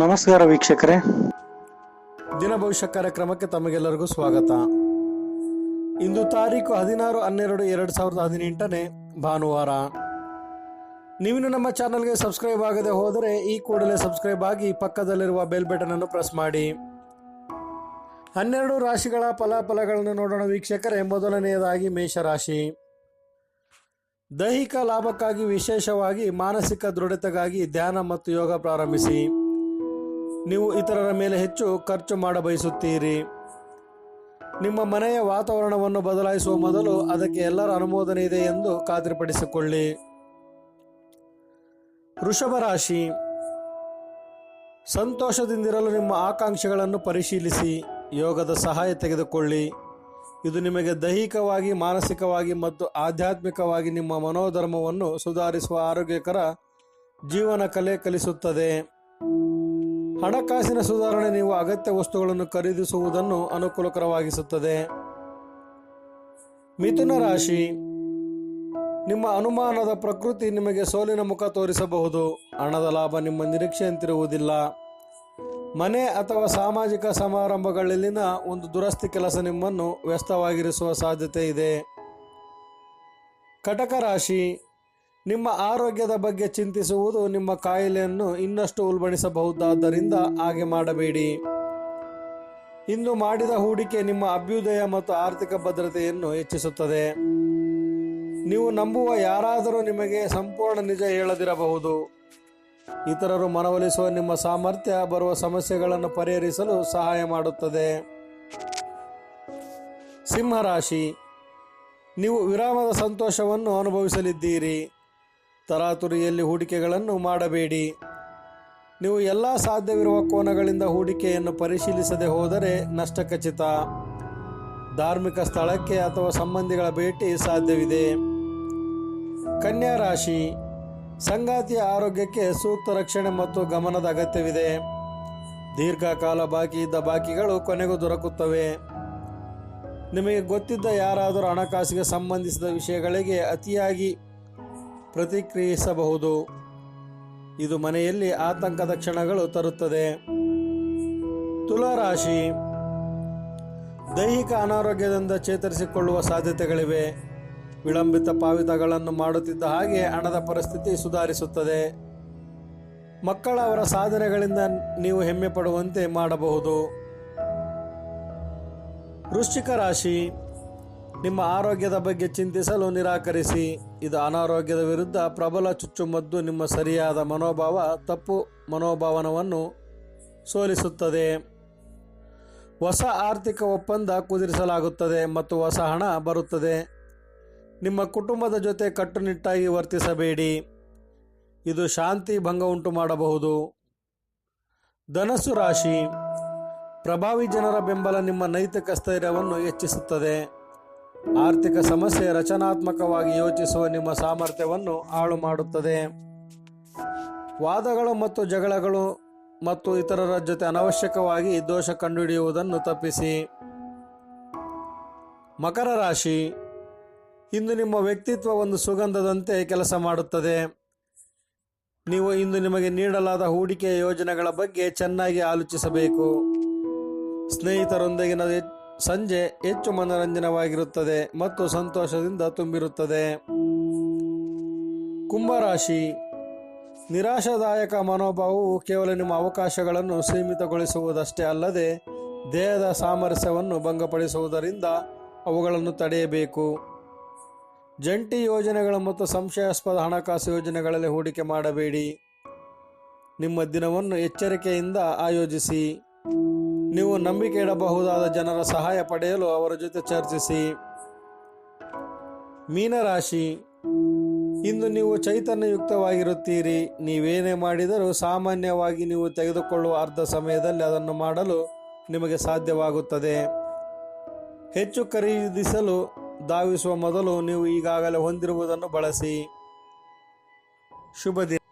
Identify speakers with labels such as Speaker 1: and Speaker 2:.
Speaker 1: ನಮಸ್ಕಾರ ವೀಕ್ಷಕರೇ.
Speaker 2: ದಿನ ಭವಿಷ್ಯ ಕಾರ್ಯಕ್ರಮಕ್ಕೆ ತಮಗೆಲ್ಲರಿಗೂ ಸ್ವಾಗತ. ಇಂದು ತಾರೀಕು ಹದಿನಾರು ಹನ್ನೆರಡು ಎರಡು ಸಾವಿರದ ಹದಿನೆಂಟನೇ ಭಾನುವಾರ. ನೀವಿನ್ನು ನಮ್ಮ ಚಾನಲ್ಗೆ ಸಬ್ಸ್ಕ್ರೈಬ್ ಆಗದೆ ಹೋದರೆ ಈ ಕೂಡಲೇ ಸಬ್ಸ್ಕ್ರೈಬ್ ಆಗಿ ಪಕ್ಕದಲ್ಲಿರುವ ಬೆಲ್ ಬಟನ್ ಅನ್ನು ಪ್ರೆಸ್ ಮಾಡಿ. ಹನ್ನೆರಡು ರಾಶಿಗಳ ಫಲಾಫಲಗಳನ್ನು ನೋಡೋಣ ವೀಕ್ಷಕರೇ. ಮೊದಲನೆಯದಾಗಿ ಮೇಷರಾಶಿ. ದೈಹಿಕ ಲಾಭಕ್ಕಾಗಿ ವಿಶೇಷವಾಗಿ ಮಾನಸಿಕ ದೃಢತೆಗಾಗಿ ಧ್ಯಾನ ಮತ್ತು ಯೋಗ ಪ್ರಾರಂಭಿಸಿ. ನೀವು ಇತರರ ಮೇಲೆ ಹೆಚ್ಚು ಖರ್ಚು ಮಾಡಬಯಸುತ್ತೀರಿ. ನಿಮ್ಮ ಮನೆಯ ವಾತಾವರಣವನ್ನು ಬದಲಾಯಿಸುವ ಮೊದಲು ಅದಕ್ಕೆ ಎಲ್ಲರ ಅನುಮೋದನೆ ಇದೆ ಎಂದು ಖಾತ್ರಿಪಡಿಸಿಕೊಳ್ಳಿ. ವೃಷಭ ರಾಶಿ, ಸಂತೋಷದಿಂದಿರಲು ನಿಮ್ಮ ಆಕಾಂಕ್ಷೆಗಳನ್ನು ಪರಿಶೀಲಿಸಿ, ಯೋಗದ ಸಹಾಯ ತೆಗೆದುಕೊಳ್ಳಿ. ಇದು ನಿಮಗೆ ದೈಹಿಕವಾಗಿ, ಮಾನಸಿಕವಾಗಿ ಮತ್ತು ಆಧ್ಯಾತ್ಮಿಕವಾಗಿ ನಿಮ್ಮ ಮನೋಧರ್ಮವನ್ನು ಸುಧಾರಿಸುವ ಆರೋಗ್ಯಕರ ಜೀವನ ಕಲೆ ಕಲಿಸುತ್ತದೆ. ಹಣಕಾಸಿನ ಸುಧಾರಣೆ ನೀವು ಅಗತ್ಯ ವಸ್ತುಗಳನ್ನು ಖರೀದಿಸುವುದನ್ನು ಅನುಕೂಲಕರವಾಗಿಸುತ್ತದೆ. ಮಿಥುನ ರಾಶಿ. ನಿಮ್ಮ ಅನುಮಾನದ ಪ್ರಕೃತಿ ನಿಮಗೆ ಸೋಲಿನ ಮುಖ ತೋರಿಸಬಹುದು. ಹಣದ ಲಾಭ ನಿಮ್ಮ ನಿರೀಕ್ಷೆಯಂತಿರುವುದಿಲ್ಲ. ಮನೆ ಅಥವಾ ಸಾಮಾಜಿಕ ಸಮಾರಂಭಗಳಲ್ಲಿನ ಒಂದು ದುರಸ್ತಿ ಕೆಲಸ ನಿಮ್ಮನ್ನು ವ್ಯಸ್ತವಾಗಿರಿಸುವ ಸಾಧ್ಯತೆ ಇದೆ. ಕಟಕ ರಾಶಿ. ನಿಮ್ಮ ಆರೋಗ್ಯದ ಬಗ್ಗೆ ಚಿಂತಿಸುವುದು ನಿಮ್ಮ ಕಾಯಿಲೆಯನ್ನು ಇನ್ನಷ್ಟು ಉಲ್ಬಣಿಸಬಹುದಾದ್ದರಿಂದ ಹಾಗೆ ಮಾಡಬೇಡಿ. ಇಂದು ಮಾಡಿದ ಹೂಡಿಕೆ ನಿಮ್ಮ ಅಭ್ಯುದಯ ಮತ್ತು ಆರ್ಥಿಕ ಭದ್ರತೆಯನ್ನು ಹೆಚ್ಚಿಸುತ್ತದೆ. ನೀವು ನಂಬುವ ಯಾರಾದರೂ ನಿಮಗೆ ಸಂಪೂರ್ಣ ನಿಜ ಹೇಳದಿರಬಹುದು. ಇತರರು ಮನವೊಲಿಸುವ ನಿಮ್ಮ ಸಾಮರ್ಥ್ಯ ಬರುವ ಸಮಸ್ಯೆಗಳನ್ನು ಪರಿಹರಿಸಲು ಸಹಾಯ ಮಾಡುತ್ತದೆ. ಸಿಂಹರಾಶಿ, ನೀವು ವಿರಾಮದ ಸಂತೋಷವನ್ನು ಅನುಭವಿಸಲಿದ್ದೀರಿ. ತರಾತುರಿಯಲ್ಲಿ ಹೂಡಿಕೆಗಳನ್ನು ಮಾಡಬೇಡಿ. ನೀವು ಎಲ್ಲ ಸಾಧ್ಯವಿರುವ ಕೋನಗಳಿಂದ ಹೂಡಿಕೆಯನ್ನು ಪರಿಶೀಲಿಸದೆ ಹೋದರೆ ನಷ್ಟ ಖಚಿತ ಧಾರ್ಮಿಕ ಸ್ಥಳಕ್ಕೆ ಅಥವಾ ಸಂಬಂಧಿಗಳ ಭೇಟಿ ಸಾಧ್ಯವಿದೆ. ಕನ್ಯಾ ರಾಶಿ. ಸಂಗಾತಿಯ ಆರೋಗ್ಯಕ್ಕೆ ಸೂಕ್ತ ರಕ್ಷಣೆ ಮತ್ತು ಗಮನದ ಅಗತ್ಯವಿದೆ. ದೀರ್ಘಕಾಲ ಬಾಕಿ ಇದ್ದ ಬಾಕಿಗಳು ಕೊನೆಗೂ ದೊರಕುತ್ತವೆ. ನಿಮಗೆ ಗೊತ್ತಿದ್ದ ಯಾರಾದರೂ ಹಣಕಾಸಿಗೆ ಸಂಬಂಧಿಸಿದ ವಿಷಯಗಳಿಗೆ ಅತಿಯಾಗಿ ಪ್ರತಿಕ್ರಿಯಿಸಬಹುದು. ಇದು ಮನೆಯಲ್ಲಿ ಆತಂಕದ ಕ್ಷಣಗಳು ತರುತ್ತದೆ. ತುಲಾರಾಶಿ. ದೈಹಿಕ ಅನಾರೋಗ್ಯದಿಂದ ಚೇತರಿಸಿಕೊಳ್ಳುವ ಸಾಧ್ಯತೆಗಳಿವೆ. ವಿಳಂಬಿತ ಪಾವಿತಗಳನ್ನು ಮಾಡುತ್ತಿದ್ದ ಹಾಗೆ ಹಣದ ಪರಿಸ್ಥಿತಿ ಸುಧಾರಿಸುತ್ತದೆ. ಮಕ್ಕಳ ಅವರ ಸಾಧನೆಗಳಿಂದ ನೀವು ಹೆಮ್ಮೆ ಪಡುವಂತೆ ಮಾಡಬಹುದು. ವೃಶ್ಚಿಕ ರಾಶಿ. ನಿಮ್ಮ ಆರೋಗ್ಯದ ಬಗ್ಗೆ ಚಿಂತಿಸಲು ನಿರಾಕರಿಸಿ. ಇದು ಅನಾರೋಗ್ಯದ ವಿರುದ್ಧ ಪ್ರಬಲ ಚುಚ್ಚುಮದ್ದು ನಿಮ್ಮ ಸರಿಯಾದ ಮನೋಭಾವ, ತಪ್ಪು ಮನೋಭಾವನವನ್ನು ಸೋಲಿಸುತ್ತದೆ. ಹೊಸ ಆರ್ಥಿಕ ಒಪ್ಪಂದ ಕುದುರಿಸಲಾಗುತ್ತದೆ ಮತ್ತು ಹೊಸ ಹಣ ಬರುತ್ತದೆ. ನಿಮ್ಮ ಕುಟುಂಬದ ಜೊತೆ ಕಟ್ಟುನಿಟ್ಟಾಗಿ ವರ್ತಿಸಬೇಡಿ. ಇದು ಶಾಂತಿ ಭಂಗ ಉಂಟು ಮಾಡಬಹುದು. ಧನಸ್ಸು ರಾಶಿ. ಪ್ರಭಾವಿ ಜನರ ಬೆಂಬಲ ನಿಮ್ಮ ನೈತಿಕ ಸ್ಥೈರ್ಯವನ್ನು ಹೆಚ್ಚಿಸುತ್ತದೆ. ಆರ್ಥಿಕ ಸಮಸ್ಯೆ ರಚನಾತ್ಮಕವಾಗಿ ಯೋಚಿಸುವ ನಿಮ್ಮ ಸಾಮರ್ಥ್ಯವನ್ನು ಹಾಳು ಮಾಡುತ್ತದೆ. ವಾದಗಳು ಮತ್ತು ಜಗಳಗಳು ಮತ್ತು ಇತರರ ಜೊತೆ ಅನವಶ್ಯಕವಾಗಿ ದೋಷ ಕಂಡುಹಿಡಿಯುವುದನ್ನು ತಪ್ಪಿಸಿ. ಮಕರ ರಾಶಿ, ಇಂದು ನಿಮ್ಮ ವ್ಯಕ್ತಿತ್ವ ಒಂದು ಸುಗಂಧದಂತೆ ಕೆಲಸ ಮಾಡುತ್ತದೆ. ನೀವು ಇಂದು ನಿಮಗೆ ನೀಡಲಾದ ಹೂಡಿಕೆಯ ಯೋಜನೆಗಳ ಬಗ್ಗೆ ಚೆನ್ನಾಗಿ ಆಲೋಚಿಸಬೇಕು. ಸ್ನೇಹಿತರೊಂದಿಗಿನ ಸಂಜೆ ಹೆಚ್ಚು ಮನರಂಜನವಾಗಿರುತ್ತದೆ ಮತ್ತು ಸಂತೋಷದಿಂದ ತುಂಬಿರುತ್ತದೆ. ಕುಂಭರಾಶಿ. ನಿರಾಶಾದಾಯಕ ಮನೋಭಾವವು ಕೇವಲ ನಿಮ್ಮ ಅವಕಾಶಗಳನ್ನು ಸೀಮಿತಗೊಳಿಸುವುದಷ್ಟೇ ಅಲ್ಲದೆ ದೇಹದ ಸಾಮರಸ್ಯವನ್ನು ಭಂಗಪಡಿಸುವುದರಿಂದ ಅವುಗಳನ್ನು ತಡೆಯಬೇಕು. ಜಂಟಿ ಯೋಜನೆಗಳು ಮತ್ತು ಸಂಶಯಾಸ್ಪದ ಹಣಕಾಸು ಯೋಜನೆಗಳಲ್ಲಿ ಹೂಡಿಕೆ ಮಾಡಬೇಡಿ. ನಿಮ್ಮ ದಿನವನ್ನು ಎಚ್ಚರಿಕೆಯಿಂದ ಆಯೋಜಿಸಿ. ನೀವು ನಂಬಿಕೆ ಇಡಬಹುದಾದ ಜನರ ಸಹಾಯ ಪಡೆಯಲು ಅವರ ಜೊತೆ ಚರ್ಚಿಸಿ. ಮೀನರಾಶಿ, ಇಂದು ನೀವು ಚೈತನ್ಯಯುಕ್ತವಾಗಿರುತ್ತೀರಿ. ನೀವೇನೇ ಮಾಡಿದರೂ ಸಾಮಾನ್ಯವಾಗಿ ನೀವು ತೆಗೆದುಕೊಳ್ಳುವ ಅರ್ಧ ಸಮಯದಲ್ಲಿ ಅದನ್ನು ಮಾಡಲು ನಿಮಗೆ ಸಾಧ್ಯವಾಗುತ್ತದೆ. ಹೆಚ್ಚು ಖರೀದಿಸಲು ಧಾವಿಸುವ ಮೊದಲು ನೀವು ಈಗಾಗಲೇ ಹೊಂದಿರುವುದನ್ನು ಬಳಸಿ. ಶುಭ ದಿನ.